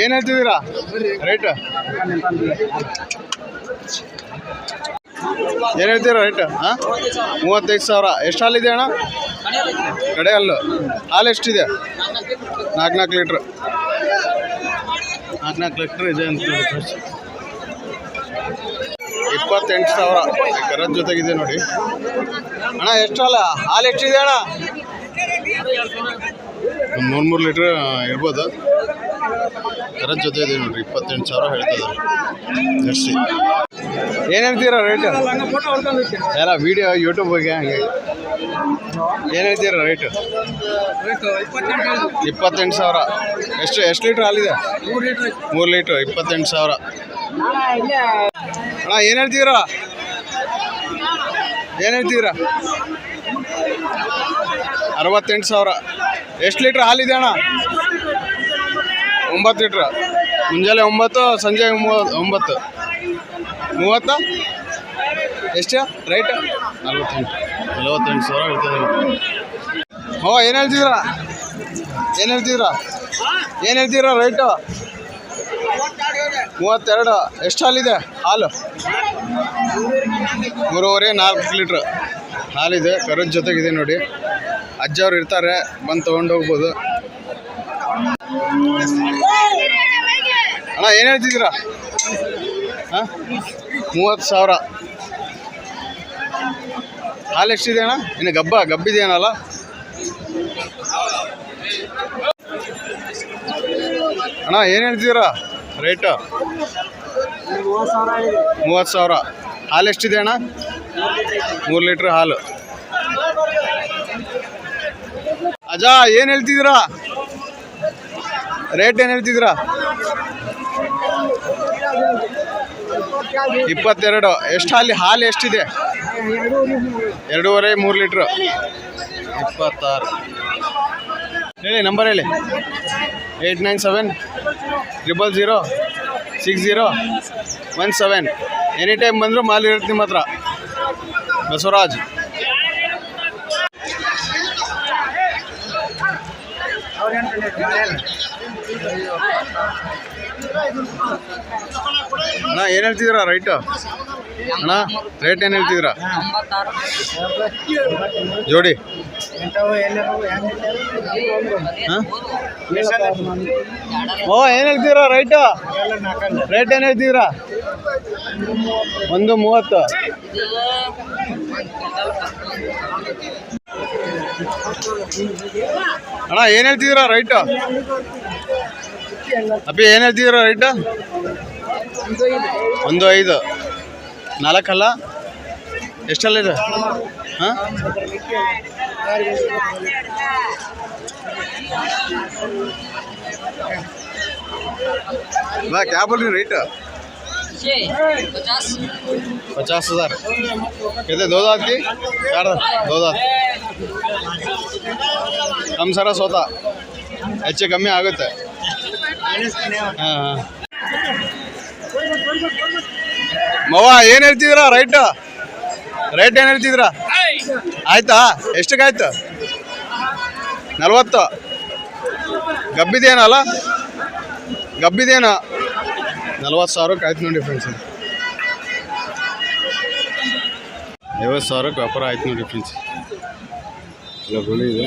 ಏನು ಹೇಳ್ತಿದ್ದೀರಾ? ರೈಟ್ ಏನು ಹೇಳ್ತೀರಾ ರೈಟ್ ಹಾಂ? ಮೂವತ್ತೈದು ಸಾವಿರ. ಎಷ್ಟು ಹಾಲಿದೆ ಅಣ್ಣ? ಕಡೆ ಹಾಲು. ಹಾಲು ಎಷ್ಟಿದೆ? ನಾಲ್ಕು ನಾಲ್ಕು ಲೀಟ್ರ್. ನಾಲ್ಕು ನಾಲ್ಕು ಲೀಟ್ರ್ ಇದೆ ಅಂತ ಇಪ್ಪತ್ತೆಂಟು ಸಾವಿರ. ಕರದ ಜೊತೆಗಿದೆ ನೋಡಿ. ಅಣ್ಣ, ಎಷ್ಟು ಹಾಲು? ಹಾಲು ಎಷ್ಟಿದೆ ಅಣ್ಣ? ಒಂದು ಮೂರು ಮೂರು ಲೀಟ್ರ್ ಇರ್ಬೋದು? ಅದರ ಜೊತೆ ಇದೆ ನೋಡ್ರಿ, ಇಪ್ಪತ್ತೆಂಟು ಸಾವಿರ ಹೇಳ್ತದೆ ಜರ್ಸಿ ಏನು ಹೇಳ್ತೀರಾ ರೇಟ್ ಎಲ್ಲ ವೀಡಿಯೋ ಯೂಟ್ಯೂಬ್ಗೆ ಹಂಗೆ ಏನು ರೇಟ್ ಇಪ್ಪತ್ತೆಂಟು ಸಾವಿರ. ಎಷ್ಟು ಎಷ್ಟು ಲೀಟ್ರ್ ಹಾಲಿದೆ ಮೂರು ಲೀಟ್ರ್, ಇಪ್ಪತ್ತೆಂಟು ಸಾವಿರ. ಅಣ್ಣ, ಏನು ಹೇಳ್ತೀರಾ? ಏನು ಅರವತ್ತೆಂಟು ಸಾವಿರ. ಎಷ್ಟು ಲೀಟ್ರ್ ಹಾಲಿದೆ ಅಣ್ಣ? ಒಂಬತ್ತು ಲೀಟ್ರ್. ಮುಂಜಾನೆ ಒಂಬತ್ತು ಸಂಜೆ ಒಂಬತ್ತು ಮೂವತ್ತ? ಎಷ್ಟು ರೈಟ್? ನಲ್ವತ್ತೆಂಟು. ನಲವತ್ತೆಂಟು ಸಾವಿರ ಹೇಳ್ತದೆ ಓ ಏನು ಹೇಳ್ತಿದ್ರ? ಏನು ಹೇಳ್ತಿದ್ರ? ಏನು ಹೇಳ್ತೀರಾ ರೈಟು? ಮೂವತ್ತೆರಡು. ಎಷ್ಟು ಹಾಲಿದೆ ಹಾಲು? ಮೂರುವರೆ ನಾಲ್ಕು ಲೀಟ್ರ್. ಹಾಲಿದೆ ಕರದ ಜೊತೆಗಿದೆ ನೋಡಿ. ಅಜ್ಜವ್ರು ಇರ್ತಾರೆ, ಬಂದು ತೊಗೊಂಡು ಹೋಗ್ಬೋದು. ಅಣ್ಣ, ಏನು ಹೇಳ್ತಿದ್ದೀರಾ? ಹಾಂ? ಮೂವತ್ತು ಸಾವಿರ. ಹಾಲು ಎಷ್ಟಿದೆ ಅಣ್ಣ? ಇನ್ನು ಗಬ್ಬ, ಗಬ್ಬಿದೆಯೇನಲ್ಲ? ಅಣ್ಣ, ಏನು ಹೇಳ್ತಿದ್ದೀರಾ? ರೇಟು ಮೂವತ್ತು ಸಾವಿರ. ಹಾಲು ಎಷ್ಟಿದೆ ಅಣ್ಣ? ಮೂರು ಲೀಟ್ರ್ ಹಾಲು. ಅಜಾ ಏನು ಹೇಳ್ತಿದ್ದೀರಾ? ರೇಟ್ ಏನು ಹೇಳ್ತಿದ್ದೀರಾ? ಇಪ್ಪತ್ತೆರಡು. ಎಷ್ಟು ಹಾಲಿ ಹಾಲು ಎಷ್ಟಿದೆ? ಎರಡೂವರೆ, ಮೂರು ಲೀಟ್ರು. ಇಪ್ಪತ್ತಾರು. ಹೇಳಿ, ನಂಬರ್ ಹೇಳಿ. Eight nine seven triple zero, six zero, one seven. Any time ಬಂದರೂ ಮಾಲ್ ಇರುತ್ತೆ ನಿಮ್ಮ ಹತ್ರ. ಬಸವರಾಜ್. ಅಣ್ಣ, ಏನು ಹೇಳ್ತಿದ್ದೀರಾ? ರೈಟು? ಅಣ್ಣ, ರೇಟ್ ಏನು ಹೇಳ್ತಿದ್ದೀರಾ? ಜೋಡಿ. ಓ, ಏನು ಹೇಳ್ತೀರಾ ರೈಟು? ರೇಟ್ ಏನು ಹೇಳ್ತಿದ್ದೀರಾ? ಒಂದು ಮೂವತ್ತು. ಅಣ್ಣ, ಏನು ಹೇಳ್ತಿದ್ದೀರಾ, ರೈಟು? ಅಪ್ಪಿ ಏನು ಹೇಳ್ತಿದ್ದೀರಾ ರೈಟು ಒಂದು ಐದು ನಾಲ್ಕಲ್ಲ ಎಷ್ಟಲ್ಲ ಇದೆ ಹಾಂ बा क्या बोल रही रेट पचास पचास हजार कहते दो दांत की चार दांत? दो दांत ಕಮ್ ಸರ ಸೋತ ಹೆಚ್ಚು ಕಮ್ಮಿ ಆಗುತ್ತೆ ಹಾಂ ಹಾಂ ಮವ ಏನು ಹೇಳ್ತಿದ್ದೀರಾ? ರೈಟ್ ರೈಟ್ ಏನು ಹೇಳ್ತಿದ್ದೀರಾ? ಆಯ್ತಾ? ಎಷ್ಟಕ್ಕಾಯ್ತು? ನಲ್ವತ್ತು. ಗಬ್ಬಿದೇನಲ್ಲ? ಗಬ್ಬಿದೇನ? ನಲ್ವತ್ತು ಸಾವಿರಕ್ಕೆ ಆಯ್ತು ನೋಡಿ ಫ್ರೆಂಡ್ಸ್ ಐವತ್ತು ಸಾವಿರಕ್ಕೆ ವ್ಯಾಪಾರ ಆಯ್ತು ನೋಡಿ ಫ್ರೆಂಡ್ಸ್ ಇಲ್ಲ ಇದೆ.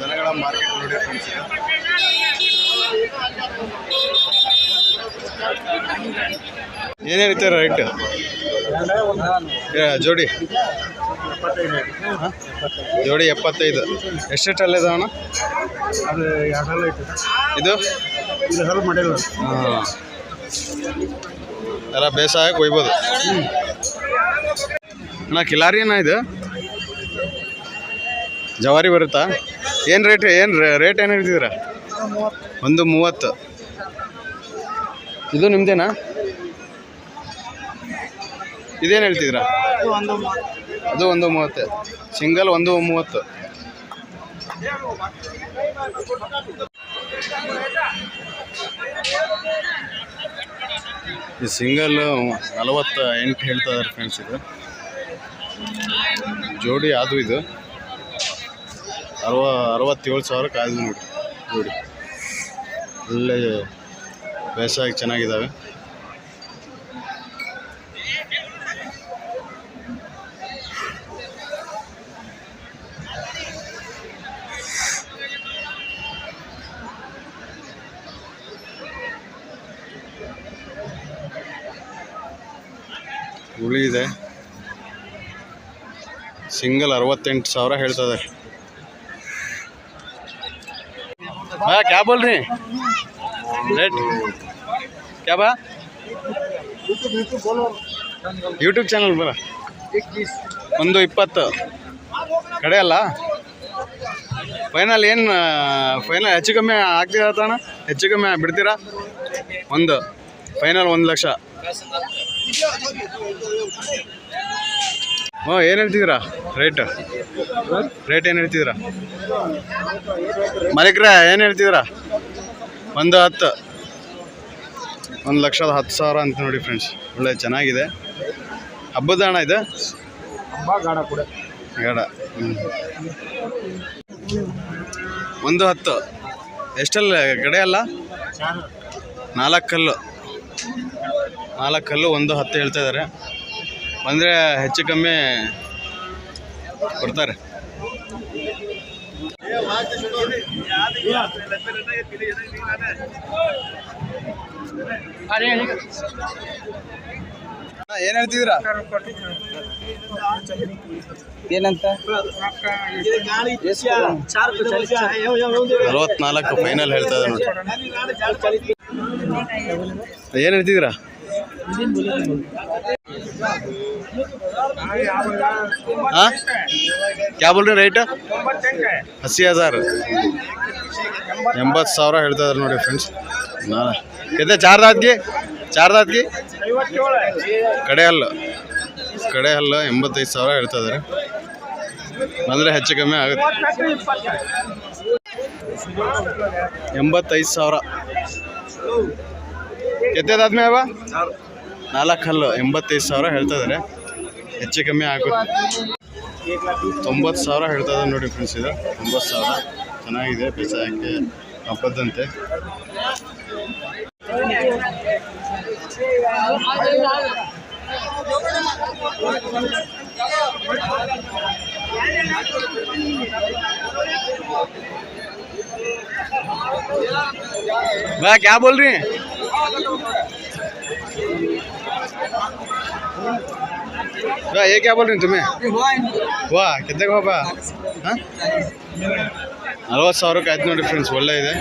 ದನಗಳ ಮಾರ್ಕೆಟ್ ನೋಡಿ ಫ್ರೆಂಡ್ಸ್ ಏನು ಹೇಳ್ತೀರ ರೈಟ್ ಜೋಡಿ? ಜೋಡಿ ಎಪ್ಪತ್ತೈದು. ಎಷ್ಟೆಷ್ಟು ಅಲ್ಲಿದೆ ಅಣ್ಣ? ಅದು ಇದು? ಇದು ಎಲ್ಲ ಬೇಸಾಯಕ್ಕೆ ಒಯ್ಬೋದು. ಅಣ್ಣ, ಕಿಲಾರಿ ಅಣ್ಣ ಇದು? ಜವಾರಿ ಬರುತ್ತಾ? ಏನು ರೇಟ್ ಏನು ರೇಟ್ ಏನು ಹೇಳ್ತಿದ್ದೀರಾ? ಒಂದು ಮೂವತ್ತು. ಇದು ನಿಮ್ಮದೇನಾ ಇದೇನು ಹೇಳ್ತಿದ್ದೀರಾ? ಅದು ಒಂದು ಮೂವತ್ತು. ಸಿಂಗಲ್ ಒಂದು ಮೂವತ್ತು. ಈ ಸಿಂಗಲ್ ನಲವತ್ತ ಎಂಟು ಹೇಳ್ತಾ ಇದ್ದಾರೆ ಫ್ರೆಂಡ್ಸ್ ಇದು. ಜೋಡಿ ಅದು ಇದು. ಅರವ ಅರವತ್ತೇಳು ಸಾವಿರಕ್ಕೆ ಆಯ್ತು ನೋಡಿ, ಜೋಡಿ. ಒಳ್ಳೆ ವಯಸ್ಸಾಗಿ ಚೆನ್ನಾಗಿದ್ದಾವೆ. ಹುಳಿ ಇದೆ. ಸಿಂಗಲ್ ಅರವತ್ತೆಂಟು ಸಾವಿರ ಹೇಳ್ತದೆ ಹಾ ಕ್ಯಾ ರೀ ರೇಟ್ ಕ್ಯಾ ಬಾ ಯೂಟ್ಯೂಬ್ ಚಾನಲ್ ಬರ ಒಂದು ಇಪ್ಪತ್ತು. ಕಡೆ ಅಲ್ಲ? ಫೈನಲ್ ಏನು ಫೈನಲ್ ಹೆಚ್ಚು ಕಮ್ಮಿ ಆಗ್ತೀರಾ ತಾಣ ಹೆಚ್ಚು ಕಮ್ಮಿ ಬಿಡ್ತೀರಾ? ಒಂದು. ಫೈನಲ್ ಒಂದು ಲಕ್ಷ. ಹ್ಞೂ ಏನು ಹೇಳ್ತಿದ್ದೀರಾ? ರೇಟ್ ರೇಟ್ ಏನು ಹೇಳ್ತಿದ್ದೀರಾ? ಮಲಿಕ್ರ ಏನು ಹೇಳ್ತಿದ್ದೀರಾ? ಒಂದು ಹತ್ತು. ಒಂದು ಲಕ್ಷದ ಹತ್ತು ಸಾವಿರ ಅಂತ ನೋಡಿ ಫ್ರೆಂಡ್ಸ್ ಒಳ್ಳೆ ಚೆನ್ನಾಗಿದೆ. ಹಬ್ಬದ ಹಣ ಇದೆ? ಗಾಡ ಹ್ಞೂ ಒಂದು ಹತ್ತು. ಎಷ್ಟಲ್ಲ? ಗಡೆ ಅಲ್ಲ? ನಾಲ್ಕು ಕಲ್ಲು ನಾಲ್ಕು ಕಲ್ಲು ಒಂದು ಹತ್ತು ಹೇಳ್ತಾ ಇದ್ದಾರೆ. ಬಂದರೆ ಹೆಚ್ಚು ಕಮ್ಮಿ ಕೊಡ್ತಾರೆ. ಏನು ಹೇಳ್ತಿದ್ದೀರಾ? ಏನಂತ? ಅರವತ್ನಾಲ್ಕು ಫೈನಲ್ ಹೇಳ್ತಾ ಇದ್ದಾರೆ ನೋಡಿ. ಏನು ಹೇಳ್ತಿದ್ದೀರಾ? हाँ क्या बोल रहे ರೇಟ್ ಹಸಿ ಹಜಾರ್ ಎಂಬತ್ತು ಸಾವಿರ ಹೇಳ್ತಾ ಇದ್ದಾರೆ ನೋಡಿ ಫ್ರೆಂಡ್ಸ್ ನಾ ಎದೆ ಚಾರ್ ದಾತ್ಗೆ ಚಾರ್ ದಾತ್ಗೆ ಕಡೆ ಹಲ್ಲು ಕಡೆ ಹಲ್ಲು ಎಂಬತ್ತೈದು ಸಾವಿರ ಹೇಳ್ತಾ ಇದ್ದಾರೆ ಬಂದರೆ ಹೆಚ್ಚು ಕಮ್ಮಿ ಆಗುತ್ತೆ ಎಂಬತ್ತೈದು ಸಾವಿರ ಎತ್ತೇದಾದ್ಮೇ ಅವ ನಾಲ್ಕು ಹಲ್ಲು ಎಂಬತ್ತೈದು ಸಾವಿರ ಹೇಳ್ತಾ ಇದ್ದಾರೆ ಹೆಚ್ಚು ಕಮ್ಮಿ ಆಗುತ್ತೆ ತೊಂಬತ್ತು ಸಾವಿರ ಹೇಳ್ತಾ ಇದ್ದಾರೆ ನೋಡಿ ಫ್ರೆಂಡ್ಸ್ ಇದು ತೊಂಬತ್ತು ಸಾವಿರ ಚೆನ್ನಾಗಿದೆ ಬೇಸಾಯಕ್ಕೆ ಹಬ್ಬದಂತೆ भैया क्या बोल रही हैं भैया ये क्या बोल रही हैं तुम्हें ವಾ कितने को बा हाँ ನಲ್ವತ್ತು ಸಾವಿರಕ್ಕೆ ಆಯ್ತು ನೋಡಿ ಫ್ರೆಂಡ್ಸ್ ಒಳ್ಳೆ ಇದೆ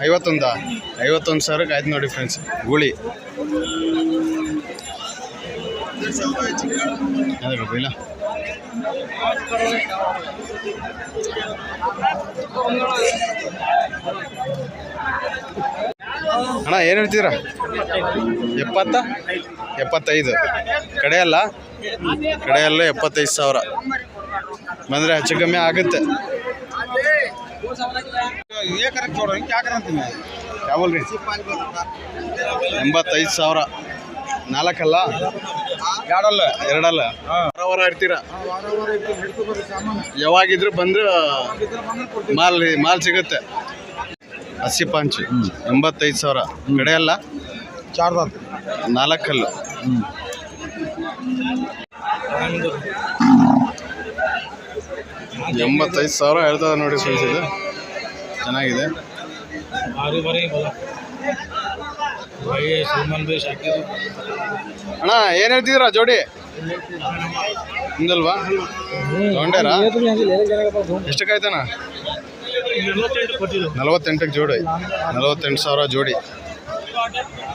ಐವತ್ತೊಂದ ಐವತ್ತೊಂದು ಸಾವಿರಕ್ಕೆ ಆಯ್ತು ನೋಡಿ ಫ್ರೆಂಡ್ಸ್ ಗೂಳಿ ಅದಕ್ಕೆ ಬೈಲ ಅಣ್ಣ, ಏನು ಹೇಳ್ತಿದ್ರ ಎಪ್ಪತ್ತ? ಎಪ್ಪತ್ತೈದು. ಕಡೆ ಅಲ್ಲ? ಕಡೆ ಅಲ್ಲ ಎಪ್ಪತ್ತೈದು ಸಾವಿರ. ಬಂದರೆ ಹೆಚ್ಚು ಕಮ್ಮಿ ಆಗುತ್ತೆ. ಎಂಬತ್ತೈದು ಸಾವಿರ. ನಾಲ್ಕಲ್ಲ? ಎರಡಲ್ಲ ಎರಡಲ್ಲ. ವಾರ ವಾರ ಇರ್ತೀರ? ಯಾವಾಗಿದ್ರು ಬಂದ್ರೆ ಮಾಲ್ ಮಾಲ್ ಸಿಗುತ್ತೆ. ಹಸಿ ಪಾಂಚ್ ಎಂಬತ್ತೈದು ಸಾವಿರ. ಕಡೆ ಅಲ್ಲ? ಚಾರ್ದಾರ್. ನಾಲ್ಕಲ್ಲು. ಎಂಬತ್ತೈದು ಸಾವಿರ ಹೇಳ್ತದ ನೋಡಿ ಫ್ರೆಂಡ್ಸ್ ಇದು. ಚೆನ್ನಾಗಿದೆ. ಅಣ್ಣ ಏನು ಹೇಳ್ತಿದ್ದೀರಾ ಜೋಡಿ? ಹಿಂದಲ್ವಾ? ತಗೊಂಡ್ಯಾರ ಎಷ್ಟಕ್ಕಾಯ್ತಣ್ಣ? ನಲವತ್ತೆಂಟಕ್ಕೆ ಜೋಡಿ. ನಲವತ್ತೆಂಟು ಸಾವಿರ ಜೋಡಿ.